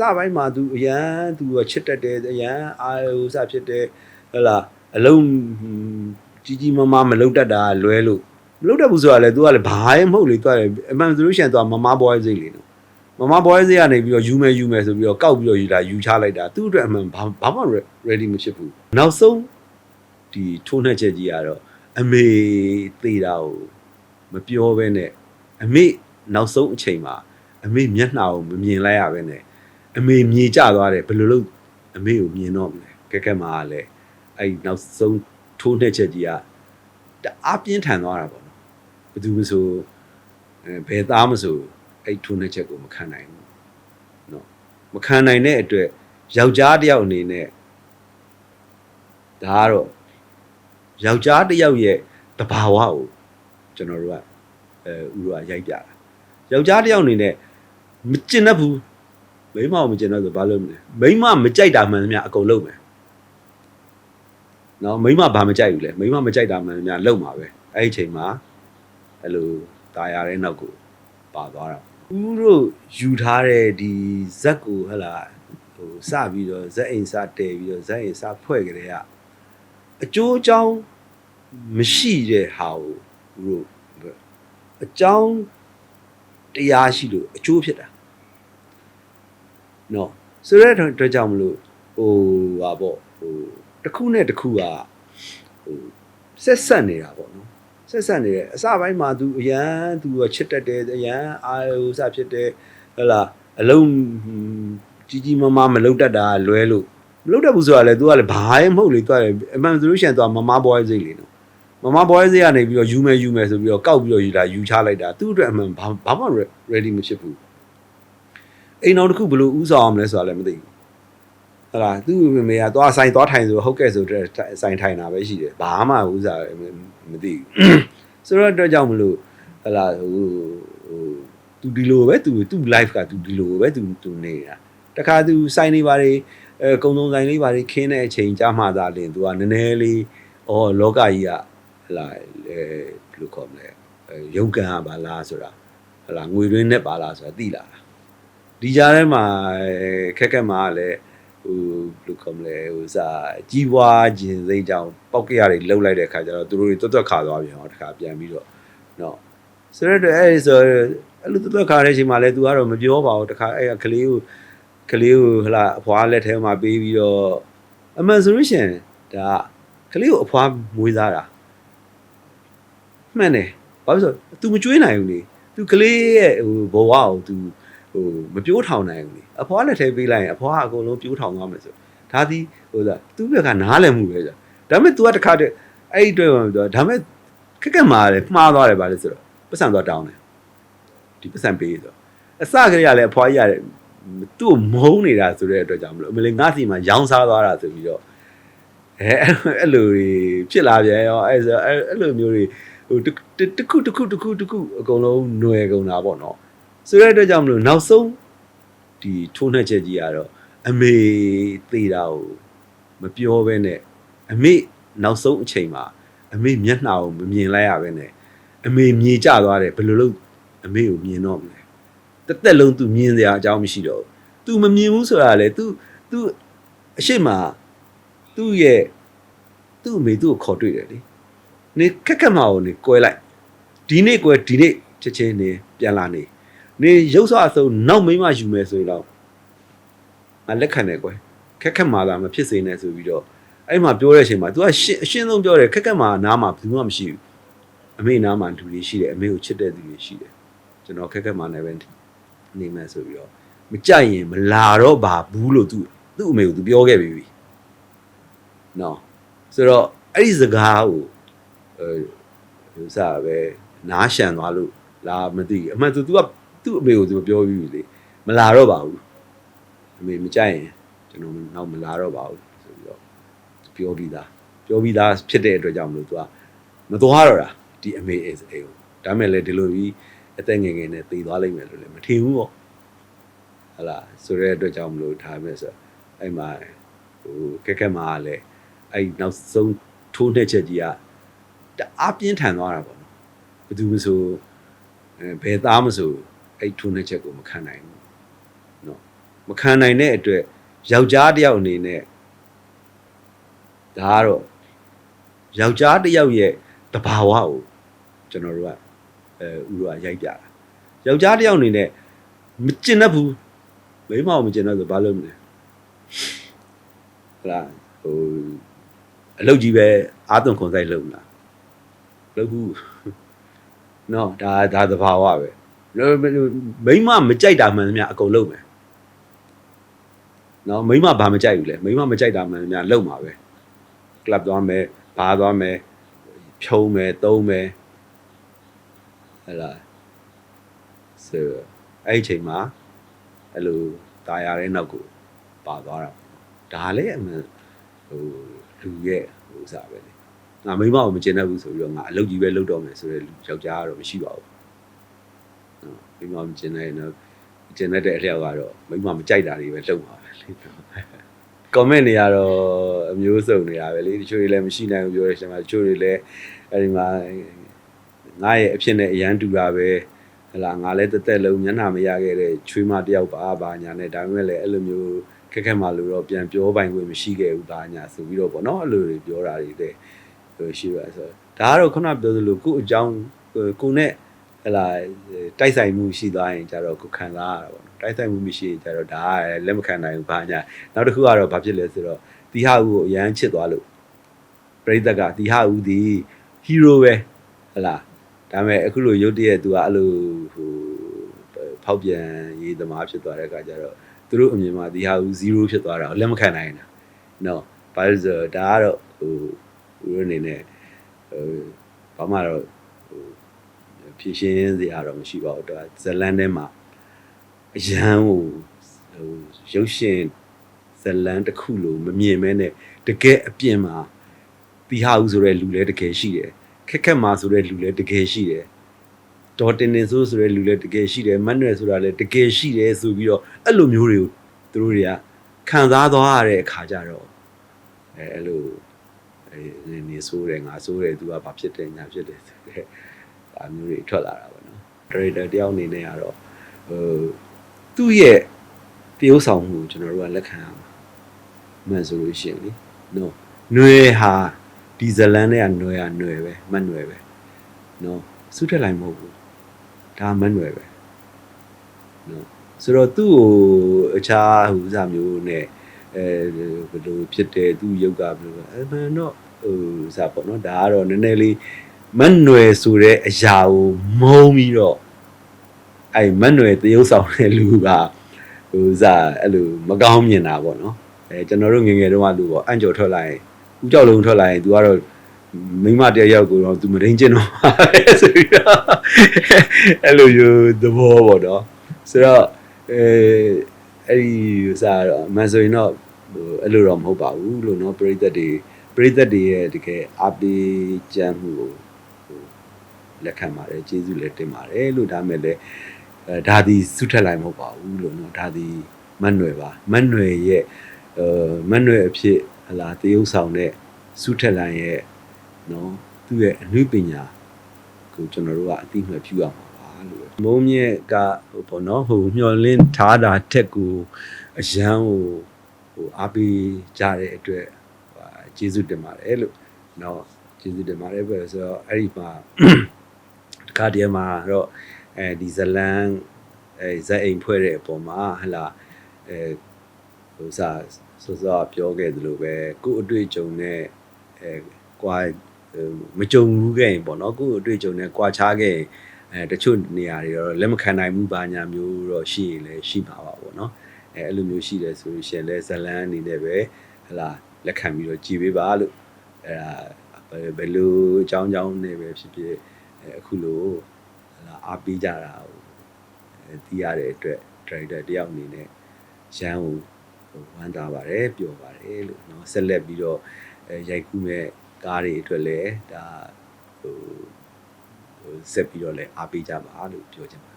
စပိုင်းမှာသူအရန်သူချစ်တတ်တယ်အရန်အာရုံစဖြစ်တယ်ဟဲ့လားအလုံးကြီးကြီးမားမားမလုပ်တတ်တာလွဲလို့မလုပ်တတ်ဘူးဆိုတာလေသူကလည်းဘာမှမဟုတ်လေသူကလည်းအမှန်ဆိုလို့ရှိရင်သူကမမဘွားစိတ်လေနော်မမဘွားစိတ်ကနေပြီးတော့ယူမယ်ယူမယ်ဆိုပြီးတော့ကောက်ပြီးတော့ယူလာယူချလိုက်တာသူ့အတွက်အမှန်ဘာမှ ready မဖြစ်ဘူးနောက်ဆုံးဒီထိုးနှက်ချက်ကြီးကတော့အမေသေးတာကိုမပြောဘဲနဲ့အမေနောက်ဆုံးအချိန်မှာအမေမျက်နှာကိုမမြင်လိုက်ရဘဲနဲ့ အမေမြေကျသွားတယ်ဘယ်လိုလုပ်အမေကိုမြင်တော့မလဲကဲကဲမှာလည်းအဲ့နောက်ဆုံးထိုးနှက်ချက်ကြီးကတအားပြင်းထန်သွားတာပေါ့နော်ဘယ်သူမဆိုအဲဘယ်သားမဆိုအဲ့ထိုးနှက်ချက်ကိုမခံနိုင်ဘူးနော်မခံနိုင်တဲ့အတွက်ယောက်ျားတစ်ယောက်အနေနဲ့ဒါကတော့ယောက်ျားတစ်ယောက်ရဲ့တဘာဝကိုကျွန်တော်တို့ကအဲဥရောရိုက်ပြတာယောက်ျားတစ်ယောက်အနေနဲ့မကျင်တတ်ဘူး မိမကိုမကျင်တော့ဆိုဘာလုပ်မလဲမိမမကြိုက်တာမှန်သမျှအကုန်လုပ်မယ်နော်မိမဘာမကြိုက်ဘူးလဲမိမမကြိုက်တာမှန်သမျှလုပ်မှာပဲအဲ့ဒီအချိန်မှာအဲ့လိုตายရတဲ့နောက်ကိုပါသွားတာဦးတို့ယူထားတဲ့ဒီဇက်ကိုဟဟလာဟိုစပြီးတော့ဇက်အိမ်စတဲပြီးတော့ဇက်အိမ်စဖွဲ့ကြတဲ့ကအကျိုးအကြောင်းမရှိတဲ့ဟာကိုဦးတို့အကြောင်းတရားရှိလို့အကျိုးဖြစ်တာ နော်ဆိုတဲ့အတွက်ကြောင့်မလို့ဟိုဟာပေါ့ဟိုတစ်ခုနဲ့တစ်ခုကဟိုဆက်ဆက်နေတာပေါ့နော်ဆက်ဆက်နေတယ်အစပိုင်းမှာ तू အရန် तू ချစ်တတ်တယ်အရန်အာဟိုစဖြစ်တယ်ဟဲ့လားအလုံးဟွန်းကြီးကြီးမားမားမလုပ်တတ်တာလွဲလို့မလုပ်တတ်ဘူးဆိုတာလေ तू ကလည်းဘာမှမဟုတ်လေ तू ကလည်းအမှန်ဆိုလို့ရှိရင် तू ကမမဘွားစိတ်လေနော်မမဘွားစိတ်ကနေပြီးတော့ယူမယ်ယူမယ်ဆိုပြီးတော့ကောက်ပြီးတော့ယူလာယူချလိုက်တာသူ့အတွက်အမှန်ဘာဘာမှ ready မဖြစ်ဘူး အိမ်တော်တစ်ခုဘယ်လိုဥဆောင်အောင်လဲဆိုတာလည်းမသိဘူးဟလာသူ့မေမေကသွားဆိုင်သွားထိုင်ဆိုဟုတ်ကဲ့ဆိုတဲ့ဆိုင်ထိုင်တာပဲရှိတယ်ဘာမှဥစားမသိဘူးဆိုတော့အတွက်ကြောင့်မလို့ဟလာဟိုဟိုသူဒီလိုပဲသူသူ့ life ကသူဒီလိုပဲသူသူနေတာတခါသူဆိုင်နေပါလေအဲကုံစုံဆိုင်လေးပါလေခင်းတဲ့အချိန်ကြာမှသာလင်သူကနည်းနည်းလေးဩလောကကြီးကဟလာအဲဘယ်လိုခေါ်မလဲအဲရုပ်ကံကပါလားဆိုတာဟလာငွေရင်းနဲ့ပါလားဆိုတာသိလာတာ ဒီကြားထဲမှာခက်ခက်မှာလည်းဟိုဘယ်လိုခေါ်မလဲဟိုစားကြီးပွားခြင်းစိတ်ကြောင့်ပောက်ကရတွေလှုပ်လိုက်တဲ့ခါကျတော့သူတို့တွေတွတ်တွတ်ခါသွားပြန်တော့တခါပြန်ပြီးတော့နော်ဆိုတော့အဲ့ဒီဆိုအဲ့လိုတွတ်တွတ်ခါတဲ့အချိန်မှာလည်း तू ကတော့မပြောပါဘူးတခါအဲ့ကလေးကိုကလေးကိုဟလာအဖွားလက်ထဲမှာပေးပြီးတော့အမှန်ဆိုလို့ရှိရင်ဒါကလေးကိုအဖွားမွေးစားတာမှန်တယ်ဘာလို့ဆို तू မကြွေးနိုင်ဘူးလေ तू ကလေးရဲ့ဟိုဘဝကို तू ဟိုမပြိုးထောင်နိုင်ဘူးလေအဖွားလက်ထဲပေးလိုက်ရင်အဖွားကအကုန်လုံးပြိုးထောင်သွားမယ်ဆိုဒါသည်ဟိုစားသူ့ဘက်ကနားလည်မှုပဲကြာဒါပေမဲ့ तू ကတခါတည်းအဲ့ဒီတွေ့မှမပြောဒါပေမဲ့ခက်ခက်မှားတယ်မှားသွားတယ်ဗါလဲဆိုတော့ပတ်စံသွားတောင်းတယ်ဒီပတ်စံပေးဆိုအစကလေးကလည်းအဖွားကြီးရတယ်သူ့ကိုမုန်းနေတာဆိုတဲ့အတွက်ကြောင့်မလို့အမလေးငါစီမှာရောင်းစားသွားတာဆိုပြီးတော့အဲအဲ့လိုဖြစ်လာပြန်ရောအဲ့ဆိုအဲ့လိုမျိုးတွေဟိုတခုတခုတခုတခုအကုန်လုံးຫນွယ်ကုန်တာပေါ့နော် ဆိုတဲ့အတွက်ကြောင့်မလို့နောက်ဆုံးဒီထိုးနှက်ချက်ကြီးကတော့အမေသေးတာကိုမပြောဘဲနဲ့အမေနောက်ဆုံးအချိန်မှာအမေမျက်နှာကိုမမြင်လိုက်ရဘဲနဲ့အမေမြေကျသွားတယ်ဘယ်လိုလုပ်အမေကိုမြင်တော့မလဲတက်တက်လုံး तू မြင်စရာအကြောင်းမရှိတော့ဘူး तू မမြင်ဘူးဆိုတာလေ तू तू အရှိမ तू ရဲ့သူ့အမေသူ့ကိုခေါ်တွေ့တယ်လေနေခက်ခက်မအောင်နေကွဲလိုက်ဒီနေ့ကွဲဒီနေ့ချက်ချင်းနေပြန်လာနေ နေရုပ်ဆွအစုံနောက်မိမယူမယ်ဆိုရင်တော့ငါလက်ခံတယ်ကွယ်ခက်ခက်မာတာမဖြစ်စေနဲ့ဆိုပြီးတော့အဲ့မှာပြောတဲ့အချိန်မှာ तू ကအရှင်းအရှင်းဆုံးပြောတယ်ခက်ခက်မာနားမှာဘူးမှမရှိဘူးအမေနားမှာလူတွေရှိတယ်အမေကိုချစ်တဲ့သူတွေရှိတယ်ကျွန်တော်ခက်ခက်မာနဲ့ပဲနေမယ်ဆိုပြီးတော့မကြိုက်ရင်မလာတော့ပါဘူးလို့ तू သူ့အမေကို तू ပြောခဲ့ပြီးပြီနော်ဆိုတော့အဲ့ဒီစကားကိုအဲဟိုစားပဲနားရှံသွားလို့လာမသိဘူးအမှန်ဆို तू က သူ့အမေကိုသူပြောပြီးပြီလေမလာတော့ပါဘူးအမေမကြိုက်ရင်ကျွန်တော်နောက်မလာတော့ပါဘူးဆိုပြီးတော့ပြောပြီးသားပြောပြီးသားဖြစ်တဲ့အတွက်ကြောင့်မလို့သူကမသွားတော့တာဒီအမေအေးအေးကိုဒါမဲ့လည်းဒီလိုပြီးအသက်ငယ်ငယ်နဲ့တည်သွားလိမ့်မယ်လို့လည်းမထင်ဘူးပေါ့ဟလာဆိုတဲ့အတွက်ကြောင့်မလို့ထားမယ်ဆိုအဲ့မှာဟိုကက်ကက်မှာလည်းအဲ့နောက်ဆုံးထိုးနှက်ချက်ကြီးကတအားပြင်းထန်သွားတာပေါ့နော်ဘယ်သူမဆိုအဲဘယ်သားမဆို အဲ့ထိုးနှက်ချက်ကိုမခံနိုင်ဘူးနော်မခံနိုင်တဲ့အတွက်ယောက်ျားတစ်ယောက်အနေနဲ့ဒါကတော့ယောက်ျားတစ်ယောက်ရဲ့တဘာဝကိုကျွန်တော်တို့ကအဲဥရောရိုက်ပြတာယောက်ျားတစ်ယောက်အနေနဲ့မကျင်တတ်ဘူးမိန်းမကိုမကျင်တတ်ဆိုဘာလို့မလဲဟလာဟိုအလုပ်ကြီးပဲအာသွန်ခွန်ဆိုင်လုပ်မလားလုပ်ဘူးနော်ဒါဒါသဘာဝပဲ မိန်းမမကြိုက်တာမှန်သမျှအကုန်လုပ်မယ်နော်မိန်းမဘာမကြိုက်ဘူးလဲမိန်းမမကြိုက်တာမှန်သမျှလုပ်မှာပဲကလပ်သွားမယ်ဘာသွားမယ်ဖြုံးမယ်သုံးမယ်ဟလာဆိုအဲ့ဒီအချိန်မှာအဲ့လိုตายရတဲ့နောက်ကိုပါသွားတာဒါလည်းအမှန်ဟိုလူရဲ့ဟိုစားပဲလေငါမိန်းမကိုမကျင်တတ်ဘူးဆိုပြီးတော့ငါအလုပ်ကြီးပဲလုပ်တော့မယ်ဆိုတဲ့လူယောက်ျားကတော့မရှိပါဘူးနော် မိန်းမမကျင်တဲ့နော်ကျင်တဲ့အလျောက်ကတော့မိန်းမမကြိုက်တာတွေပဲလုပ်မှာပဲလေ comment တွေကတော့အမျိုးစုံနေတာပဲလေတချို့တွေလည်းမရှိနိုင်ဘူးပြောရရှင်မှာတချို့တွေလည်းအဲဒီမှာငါရဲ့အဖြစ်နဲ့အရန်တူတာပဲဟလာငါလည်းတက်တက်လုံးမျက်နှာမရခဲ့တဲ့ချွေးမတယောက်ပါဘာညာနဲ့ဒါပေမဲ့လည်းအဲ့လိုမျိုးခက်ခက်မှလို့တော့ပြန်ပြောပိုင်ခွင့်မရှိခဲ့ဘူးဘာညာဆိုပြီးတော့ပေါ့နော်အဲ့လိုတွေပြောတာတွေတဲ့ဟိုရှိပါဆိုဒါကတော့ခုနပြောသလိုကို့အကြောင်းကိုနဲ့ ဟလာတိုက်ဆိုင်မှုရှိသွားရင်ကြတော့ကိုခံစားရတာပေါ့နော်တိုက်ဆိုင်မှုမရှိရင်ကြတော့ဒါကလက်မခံနိုင်ဘူးဘာညာနောက်တစ်ခုကတော့ဘာဖြစ်လဲဆိုတော့တီဟာဦးကိုအရန်ချစ်သွားလို့ပရိသတ်ကတီဟာဦးဒီဟီးရိုးပဲဟလာဒါပေမဲ့အခုလိုရုတ်တရက်သူကအဲ့လိုဟိုဖောက်ပြန်ရေးသမားဖြစ်သွားတဲ့အခါကျတော့သူတို့အမြင်မှာဒီဟာဦး0ဖြစ်သွားတာကိုလက်မခံနိုင်တာနော်ဘာလို့ဆိုတော့ဒါကတော့ဟိုဦးရအနေနဲ့ဟိုဘာမှတော့ဟို ဖြည့်ရှင်းစရာတော့မရှိပါဘူးဒါဇလန်ထဲမှာအရန်ဟိုဟိုရုပ်ရှင်ဇလန်တစ်ခုလို့မမြင်မဲနဲ့တကယ်အပြင်မှာဒီဟာဦးဆိုတဲ့လူလည်းတကယ်ရှိတယ်ခက်ခက်မှာဆိုတဲ့လူလည်းတကယ်ရှိတယ်ဒေါ်တင်တင်ဆိုးဆိုတဲ့လူလည်းတကယ်ရှိတယ်မတ်နွယ်ဆိုတာလည်းတကယ်ရှိတယ်ဆိုပြီးတော့အဲ့လိုမျိုးတွေကိုသူတို့တွေကခံစားသွားရတဲ့အခါကျတော့အဲအဲ့လိုအဲနေဆိုးတယ်ငါဆိုးတယ်သူကဘာဖြစ်တယ်ညာဖြစ်တယ်ဆိုတဲ့ ဒါမျိုးတွေထွက်လာတာပေါ့နော်ဒရိုက်တာတယောက်အနေနဲ့ကတော့ဟိုသူ့ရဲ့တရုပ်ဆောင်မှုကျွန်တော်တို့ကလက်ခံရမှာမှန်ဆိုလို့ရှိရင်လေနော်ຫນွေဟာဒီဇလန်နဲ့ကຫນွေဟာຫນွေပဲမတ်ຫນွေပဲနော်စုထက်လိုက်မဟုတ်ဘူးဒါမတ်ຫນွေပဲနော်ဆိုတော့သူ့ကိုအခြားဟိုဥစားမျိုးနဲ့အဲဘယ်လိုဖြစ်တယ်သူ့ရုပ်ကဘယ်လိုအဲမှန်တော့ဟိုဥစားပေါ့နော်ဒါကတော့နည်းနည်းလေး မတ်နွယ်ဆိုတဲ့အရာကိုမုံပြီးတော့အဲ့မတ်နွယ်တရုပ်ဆောင်တဲ့လူကဟိုစားအဲ့လိုမကောင်းမြင်တာပေါ့နော်အဲကျွန်တော်တို့ငငယ်တုန်းကလူပေါ့အံ့ကြော်ထွက်လာရင်ဦးကြောက်လုံးထွက်လာရင် तू ကတော့မိမတယောက်ကိုတော့ तू မရင်းကျင်တော့ဆိုပြီးတော့အဲ့လိုယူသဘောပေါ့နော်ဆိုတော့အဲအဲ့ဒီစားတော့မန်ဆိုရင်တော့ဟိုအဲ့လိုတော့မဟုတ်ပါဘူးလို့နော်ပြိသက်တွေပြိသက်တွေရဲ့တကယ်အပေးကြမ်းမှုကို လက်ခံပါတယ်ကျေးဇူးလည်းတင်ပါတယ်လို့ဒါမဲ့လည်းအဲဒါဒီစုထက်လိုက်မဟုတ်ပါဘူးလို့နော်ဒါဒီမတ်နွယ်ပါမတ်နွယ်ရဲ့အဲမတ်နွယ်အဖြစ်ဟလာတရုပ်ဆောင်တဲ့စုထက်လိုက်ရဲ့နော်သူ့ရဲ့အနုပညာကိုကျွန်တော်တို့ကအသိမှတ်ပြုရမှာပါလို့မုံမြက်ကဟိုပေါ့နော်ဟိုမျောလင်းထားတာတက်ကိုအရန်ဟိုဟိုအားပေးကြတဲ့အတွက်ဟာကျေးဇူးတင်ပါတယ်လို့နော်ကျေးဇူးတင်ပါတယ်ပဲဆိုတော့အဲ့ဒီမှာ တခါတည်းမှာတော့အဲဒီဇလန်အဲဇက်အိမ်ဖွဲ့တဲ့အပေါ်မှာဟလာအဲဟိုစားစောစောပြောခဲ့သလိုပဲကို့အတွေ့အကြုံနဲ့အဲကွာမကြုံဘူးခဲ့ရင်ပေါ့နော်ကို့အတွေ့အကြုံနဲ့ကွာခြားခဲ့ရင်အဲတချို့နေရာတွေတော့လက်မခံနိုင်ဘူးဘာညာမျိုးတော့ရှိရင်လည်းရှိပါပါပေါ့နော်အဲအဲ့လိုမျိုးရှိတယ်ဆိုရင်လည်းဇလန်အနေနဲ့ပဲဟလာလက်ခံပြီးတော့ကြည်ပေးပါလို့အဲဒါဘယ်လိုအကြောင်းအကြောင်းနဲ့ပဲဖြစ်ဖြစ် အဲအခုလိုဟလာအားပေးကြတာဟိုအဲသိရတဲ့အတွက်ဒရိုက်တာတယောက်အနေနဲ့ရန်ကိုဟိုဝမ်းသာပါတယ်ပျော်ပါတယ်လို့เนาะဆက်လက်ပြီးတော့အဲရိုက်ကူးမဲ့ကားတွေအတွက်လည်းဒါဟိုဟိုဆက်ပြီးတော့လည်းအားပေးကြပါလို့ပြောချင်ပါတယ်